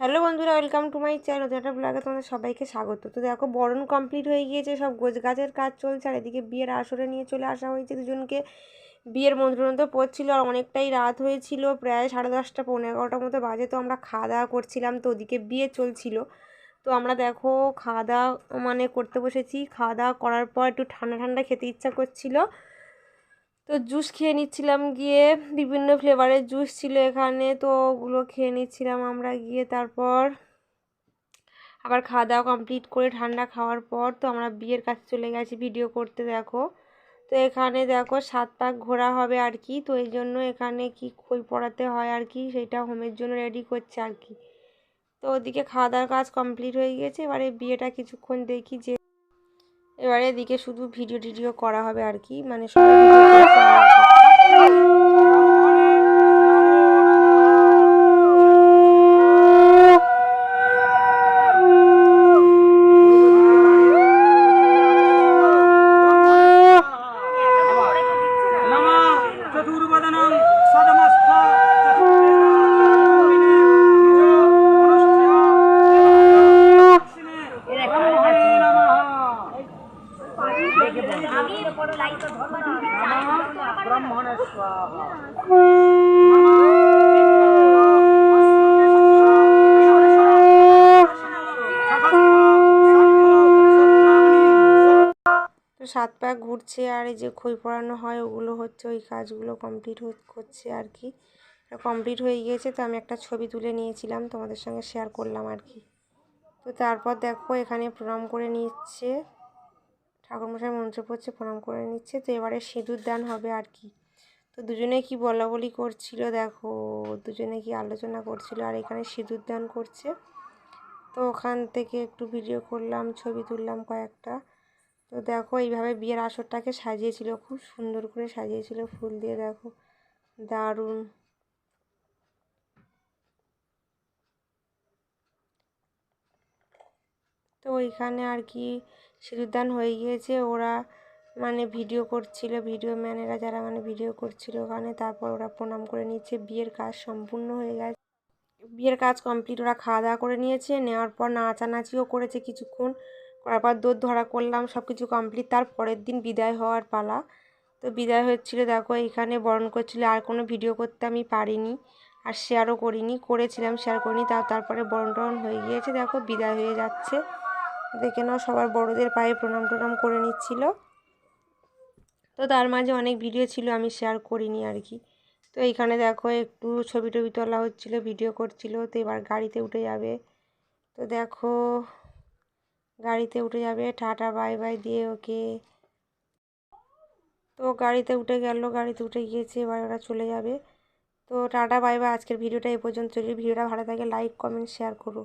Hello বন্ধুরা welcome to my channel একটা ব্লগে তোমাদের সবাইকে স্বাগত। তো দেখো, বরণ কমপ্লিট হয়ে গিয়েছে, সব গোছ গাছের কাজ চলছে, আর এদিকে বিয়ের আসরে নিয়ে চলে আসা হয়েছে দুজনকে। বিয়ের মন্ত্রণত পড়ছিল, আর অনেকটাই রাত হয়েছিল, প্রায় সাড়ে দশটা পনেরো এগারোটার মতো বাজে, তো আমরা খাওয়া দাওয়া করছিলাম, তো ওদিকে বিয়ে চলছিল। তো আমরা দেখো, খাওয়া দাওয়া মানে করতে বসেছি, খাওয়া দাওয়া করার পর একটু ঠান্ডা ঠান্ডা খেতে ইচ্ছা করছিল তো জুস খেয়ে নিচ্ছিলাম গিয়ে, বিভিন্ন ফ্লেভারের জুস ছিল এখানে, তো ওগুলো খেয়ে নিচ্ছিলাম আমরা গিয়ে তারপর। আবার খাওয়া দাওয়া কমপ্লিট করে ঠান্ডা খাওয়ার পর তো আমরা বিয়ের কাছে চলে গেছি ভিডিও করতে দেখো। তো এখানে দেখো সাত পাক ঘোরা হবে আর কি, তো এই জন্য এখানে কি খই পড়াতে হয় আর কি, সেটা হোমের জন্য রেডি করছে আর কি। তো ওদিকে খাওয়া দাওয়ার কাজ কমপ্লিট হয়ে গেছে, এবারে বিয়েটা কিছুক্ষণ দেখি যে এবারে এদিকে শুধু ভিডিও টিডিও করা হবে আর কি। মানে সবাই সাত পাক ঘুরছে আর এই যে খই পড়ানো হয়, ওগুলো হচ্ছে ওই কাজগুলো কমপ্লিট করছে আর কি। কমপ্লিট হয়ে গিয়েছে, তো আমি একটা ছবি তুলে নিয়েছিলাম, তোমাদের সঙ্গে শেয়ার করলাম আর কি। তো তারপর দেখো এখানে প্রণাম করে নিচ্ছে। ঠাকুরমশাই মন্ত্র পড়ছে, প্রণাম করে নিচ্ছে। তো এবারে সিঁদুর দান হবে আর কি। তো দুজনে কি বলা বলি করছিল? দেখো, দুজনে কি আলোচনা করছিল আর এখানে সিঁদুর দান করছে। তো ওখান থেকে একটু ভিডিও করলাম, ছবি তুললাম কয়েকটা। তো দেখো, এইভাবে বিয়ের আসরটাকে সাজিয়েছিল, খুব সুন্দর করে সাজিয়েছিল ফুল দিয়ে। দেখো, দারুণ। তো ওইখানে আর কি সিঁদুরদান হয়ে গিয়েছে। ওরা মানে ভিডিও করছিল, ভিডিও ম্যানেরা যারা মানে ভিডিও করছিল ওখানে, তারপর ওরা প্রণাম করে নিচ্ছে। বিয়ের কাজ সম্পূর্ণ হয়ে গেছে। বিয়ের কাজ কমপ্লিট, ওরা খাওয়া দাওয়া করে নিয়েছে। নেওয়ার পর নাচানাচিও করেছে কিছুক্ষণ। করার পর দোধ ধরা করলাম সব কিছু কমপ্লিট। তার পরের দিন বিদায় হওয়ার পালা। তো বিদায় হচ্ছিল, দেখো এখানে বরণ করছিল, আর কোনো ভিডিও করতে আমি পারিনি আর শেয়ারও করিনি। করেছিলাম শেয়ার করিনি তারপরে বরণ টরণ হয়ে গিয়েছে। দেখো বিদায় হয়ে যাচ্ছে। দেখে নাও, সবার বড়দের পায়ে প্রণাম টনাম করে নিচ্ছিল। তো তার মাঝে অনেক ভিডিও ছিল, আমি শেয়ার করিনি আর কি। তো এইখানে দেখো, একটু ছবি টবি তোলা হচ্ছিল ভিডিও করছিল, তো এবার গাড়িতে উঠে যাবে। তো দেখো, গাড়িতে উঠে যাবে, টাটা বাই বাই দিয়ে ওকে। তো গাড়িতে উঠে গেল, গাড়িতে উঠে গিয়েছে, এবার ওরা চলে যাবে। তো টাটা বাই বাই আজকের ভিডিওটা এ পর্যন্ত যদি ভিডিওটা ভালো থাকে লাইক কমেন্ট শেয়ার করো।